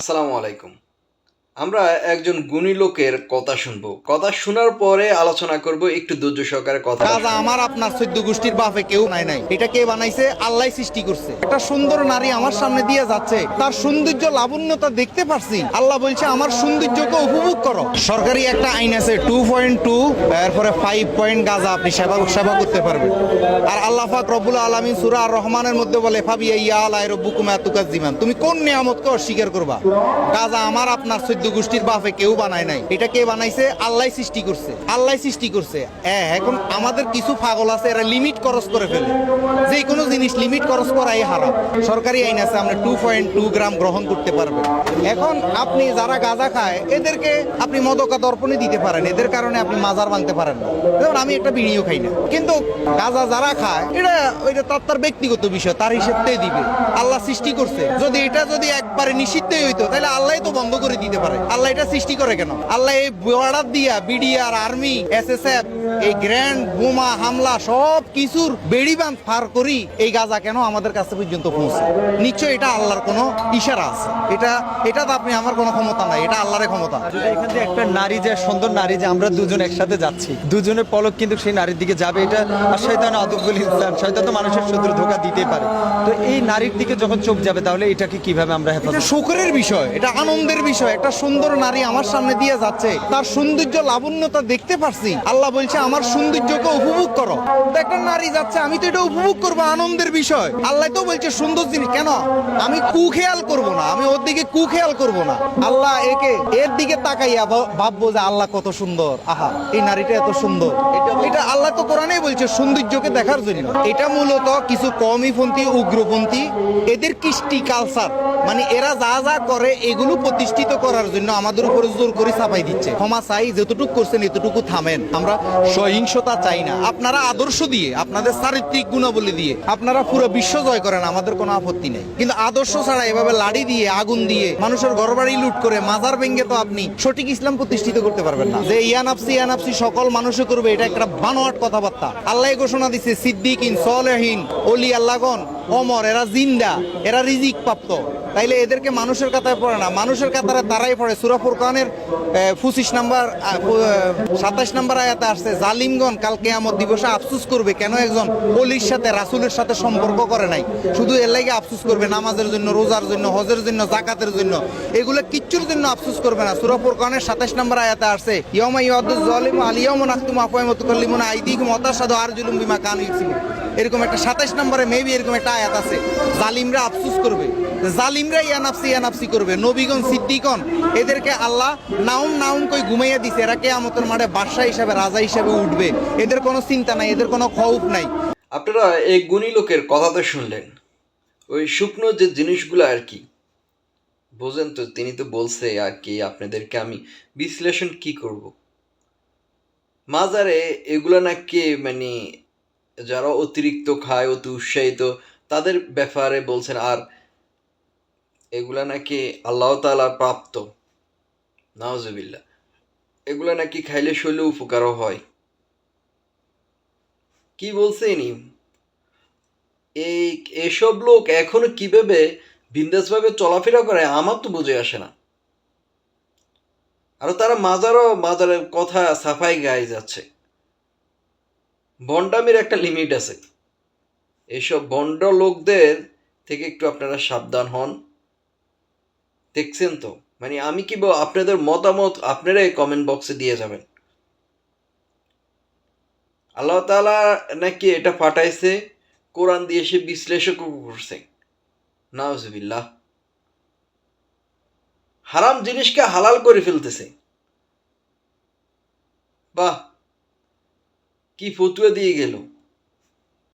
আসসালামু আলাইকুম। আমরা একজন গুণী লোকের কথা শুনব। কথা শোনার পরে আলোচনা করব একটু ধৈর্য সহকারে কথা রাজা আমার আপনার চোদ্দ গোষ্ঠীর বাপে কেউ নাই নাই। এটা কে বানাইছে? আল্লাহ সৃষ্টি করছে। একটা সুন্দর নারী আমার সামনে দিয়ে যাচ্ছে। তার সৌন্দর্য লাবণ্যতা দেখতে পারছি। আল্লাহ বলছে আমার সৌন্দর্যকে উপভোগ করো। সরকারি একটা আইন আছে টু পয়েন্ট টু এরপরে ফাইভ পয়েন্ট গাজা আপনি সেবা সেবা করতে পারবেন। আর আল্লাহ পাক রব্বুল আলমিন সুরা আর রহমানের মধ্যে বলে ফাবিয়া ইয়া আলাই রব্বুকুম এতুকা জিমান তুমি কোন নিয়ামতকে অস্বীকার করবা? গাজা আমার আপনার চোদ্দ গোষ্ঠীর বাপে কেউ বানায় নাই। এটা কে বানাইছে? আল্লাহ সৃষ্টি করছে। আল্লাহ সৃষ্টি করছে। হ্যাঁ এখন আমাদের কিছু আছে, এরা লিমিট খরচ করে ফেলে। যে কোনো জিনিস লিমিট খরচ করাই হারাম। সরকারি আইন আছে টু পয়েন্ট টু গ্রাম গ্রহণ করতে পারবেন এখন আপনি যারা গাঁজা খায়, এদেরকে আপনি মদকা দর্পণে দিতে পারেন। এদের কারণে আপনি মাজার ভাঙতে পারেন না। যেমন আমি একটা বিড়িও খাই না। কিন্তু গাঁজা যারা খায়, এটা ওইটা তার তার ব্যক্তিগত বিষয়, তার হিসেবতেই দিবে। আল্লাহ সৃষ্টি করছে। যদি এটা যদি একবারে নিষিদ্ধই হইতো, তাহলে আল্লাহ তো বন্ধ করে দিতে পারে আল্লাহ এটা সৃষ্টি করে কেন? আল্লাহ এই বর্ডার দিয়া বিডিআর আর্মি এসএসএফ এই গ্র্যান্ড বোমা হামলা সব কিছুর বেড়িবান পার করি এই গাজা কেন আমাদের কাছে পর্যন্ত পৌঁছে? নিশ্চয় এটা আল্লাহর কোনো ইশারা আছে। এটা এটা তো আপনি আমার কোনো ক্ষমতা নাই এটা আল্লাহর ক্ষমতা। এখান থেকে একটা নারী যে সুন্দর নারী যে আমরা দুজন একসাথে যাচ্ছি। দুজনের পলক কিন্তু সেই নারীর দিকে যাবে এটা আর শয়তান আদবুল ইনসান শয়তান তো মানুষের শত্রু ধোকা দিতে পারে। তো এই নারীর দিকে যখন চোখ যাবে তাহলে এটাকে কীভাবে আমরা হেফাজত শুকরের বিষয় এটা আনন্দের বিষয় একটা সুন্দর নারী আমার সামনে দিয়ে যাচ্ছে। তার সৌন্দর্য লাবণ্যতা দেখতে পারছি। আল্লাহ বলছে, আমার সৌন্দর্যকে উপভোগ করো। একটা নারী যাচ্ছে, আমি তো এটা উপভোগ করব, আনন্দের বিষয়। আল্লাহ তো বলছে, সুন্দর জিনিস, কেন? আমি কু খেয়াল করব না, আমি ওর দিকে কু খেয়াল করব না। আল্লাহ একে, এর দিকে তাকাইয়া ভাববো যে, আল্লাহ কত সুন্দর। আহা, এই নারীটা এত সুন্দর। এটা- আল্লাহ তো কোরআনেই বলছে, সৌন্দর্যকে দেখার জন্য। এটা মূলত কিছু কমিপন্থী, উগ্রপন্থী, এদের কৃষ্টি কালচার মানে এরা যা যা করে, এগুলো প্রতিষ্ঠিত করার জন্য আমাদের উপরে জোর করে চাপাই দিচ্ছে। ক্ষমা চাই, যতটুকু করছেন এতটুকু থামেন। আমরা সহিংসতা চাই না। আপনারা আদর্শ দিয়ে, আপনাদের চারিত্রিক গুণাবলী দিয়ে, আপনারা পুরো বিশ্ব জয় করেন, আমাদের কোনো আপত্তি নেই। কিন্তু আদর্শ ছাড়া এভাবে লাড়ি দিয়ে, আগুন দিয়ে, মানুষের ঘরবাড়ি লুট করে, মাজার ভেঙ্গে তো আপনি সঠিক ইসলাম প্রতিষ্ঠিত করতে পারবেন না। যে ইয়ানাপসি ইয়ানাপসি সকল মানুষে করবে, এটা একটা বানোয়াট কথাবার্তা। আল্লাহ ঘোষণা দিচ্ছে সিদ্দিকিন, সলেহীন, অলি আল্লাগন অমর, এরা জিন্দা, এরা রিজিক প্রাপ্ত তাইলে এদেরকে মানুষের কাতারে পড়ে না। মানুষের কাতারে তারাই পড়ে। সুরা ফুরকানের পঁচিশ নাম্বার সাতাশ নাম্বার আয়াতে আসছে, জালিমগণ কাল কেয়ামত দিবসে আফসুস করবে কেন একজন অলির সাথে, রাসুলের সাথে সম্পর্ক করে নাই? শুধু এর লাগে আফসুস করবে, নামাজের জন্য, রোজার জন্য, হজের জন্য জাকাতের জন্য। এগুলো কিচ্ছুর জন্য আফসুস করবে না। সুরা ফুরকানের সাতাশ নাম্বার আয়াতে আসছে ইয়মা ইয়াদুজ জালিম আলিয়ামু নাখতুম আফওয়ামু তুকাল্লিমুনা আইদিকুম ওয়াতাশহাদু আরজুলুম বিমা কানু এরকম একটা সাতাশ নম্বরে মেবি এরকম একটা আয়াত আছে, জালিমরা আফসুস করবে। জালিমরা ইয়ানাফসি ইয়ানাফসি করবে। নবীগণ সিদ্দিকন এদেরকে আল্লাহ নাউম নাউম কই ঘুমাইয়া দিছে। এরা কেয়ামতের মাঠে বাদশা হিসাবে, রাজা হিসাবে উঠবে। এদের কোনো চিন্তা নাই, এদের কোনো খৌফ নাই। আপনারা এই গুণী লোকের কথা তো শুনলেন? ওই শুকনো যে জিনিসগুলো আর কি? বোঝেন তো, তিনি তো বলছে আর কি, আপনাদেরকে আমি বিশ্লেষণ কি করব? মাজারে এগুলো নাকি মানে যারা অতিরিক্ত খায়, অতি উৎসাহিত, তাদের ব্যাপারে বলছেন, আর এগুলা নাকি আল্লাহ তালা প্রাপ্ত। নাওজবিল্লা এগুলা নাকি খাইলে শরীরে উপকারও হয়। কি বলছে ইনি? এই, এসব লোক এখনও কীভাবে বিন্দাসভাবে চলাফেরা করে আমার তো বুঝে আসে না। আর তারা মাজারও মাজারের কথা সাফাই গায়ে যাচ্ছে। বন্ডামির একটা লিমিট আছে। এসব বন্ড লোকদের থেকে একটু আপনারা সাবধান হন। দেখছেন তো? মানে আমি কি আপনাদের মতামত আপনারাই কমেন্ট বক্সে দিয়ে যাবেন। আল্লাহ তাআলা নাকি এটা পাঠাইছে, কোরআন দিয়ে সে বিশ্লেষক করছে। নাউজুবিল্লাহ। হারাম জিনিসকে হালাল করে ফেলতেছে। বাহ! কি ফতুয়া দিয়ে গেল।